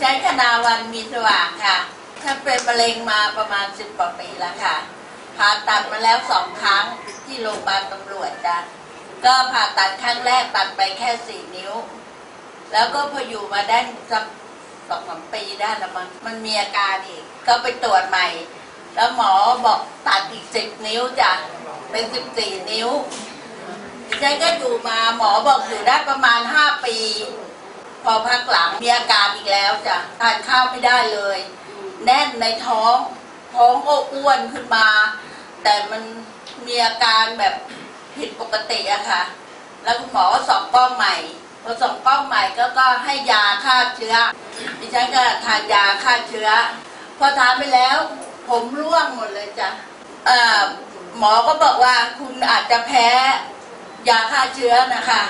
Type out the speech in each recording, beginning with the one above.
ใช้คณาวันมีสว่างค่ะ ฉันเป็นมะเร็งมาประมาณสิบกว่าปีแล้วค่ะ ผ่าตัดมาแล้วสองครั้งที่โรงพยาบาลตำรวจจ้ะ ก็ผ่าตัดครั้งแรกตัดไปแค่สี่นิ้ว แล้วก็พออยู่มาได้สักสองสามปีได้แล้วมันมันมีอาการอีก ก็ไปตรวจใหม่ แล้วหมอบอกตัดอีกสิบนิ้วจ้ะ เป็นสิบสี่นิ้วฉันก็อยู่มาหมอบอกอยู่ได้ประมาณห้าปี พอพักหลังมีอาการอีกแล้วจ้ะทานข้าวไม่ได้เลย แน่นในท้อง ท้องก็อ้วนขึ้นมา แต่มันมีอาการแบบผิดปกติอะค่ะ แล้วคุณหมอก็ส่องกล้องใหม่พอส่องกล้องใหม่ก็ก็ให้ยาฆ่าเชื้อดิฉันก็ทานยาฆ่าเชื้อ พอทานไปแล้ว ผมร่วงหมดเลยจ้ะเอ่อหมอก็บอกว่าคุณอาจจะแพ้ยาฆ่าเชื้อนะคะ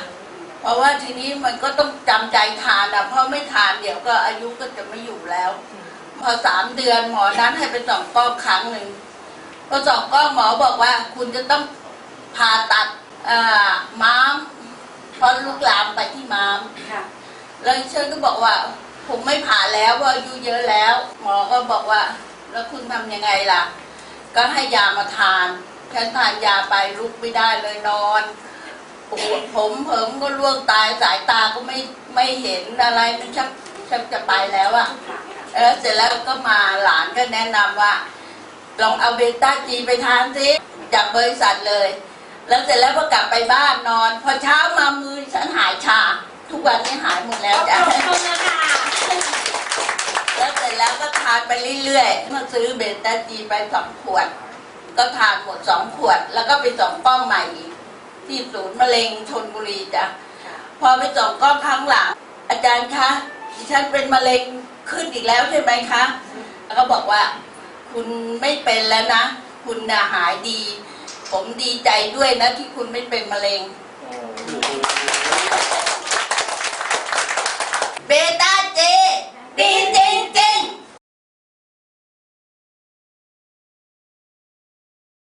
เพราะว่าทีนี้มันก็ต้องจำใจทานอะเพราะไม่ทานเดี๋ยวก็อายุก็จะไม่อยู่แล้ว พอสามเดือนหมอนัดให้ไปส่องกล้องครั้งหนึ่งพอส่องกล้องหมอบอกว่า คุณจะต้องผ่าตัดเอ่อม้ามเพราะลุกลามไปที่ม้ามค่ะแล้วดิฉันก็บอกว่า ผมไม่ผ่าแล้วเพราะอายุเยอะแล้ว หมอก็บอกว่า แล้วคุณทำยังไงล่ะ ก็ให้ยามาทานฉันทานยาไปลุกไม่ได้เลยนอน ปวดผมเผิมก็ร่วงตายสายตาก็ไม่ไม่เห็นอะไรมันชักชักจะไปแล้วอะเออเสร็จแล้วก็มาหลานก็แนะนำว่าลองเอาเบต้าจีไปทานสิจากบริษัทเลย แล้วเสร็จแล้วพอกลับไปบ้านนอน พอเช้ามามือฉันหายชา ทุกวันนี้หายหมดแล้วจ้ะขอบคุณนะคะแล้วเสร็จแล้วก็ทานไปเรื่อยๆมาซื้อเบต้าจีไปสองขวด ก็ทานหมดสองขวด แล้วก็ไปส่องกล้องใหม่อีก ที่ศูนย์มะเร็งชนบุรีจ้ะพอไปส่องกล้องครั้งหลังอาจารย์คะฉันเป็นมะเร็งขึ้นอีกแล้วใช่ไหมคะ แล้วก็บอกว่า คุณไม่เป็นแล้วนะ คุณนะหายดี ผมดีใจด้วยนะที่คุณไม่เป็นมะเร็ง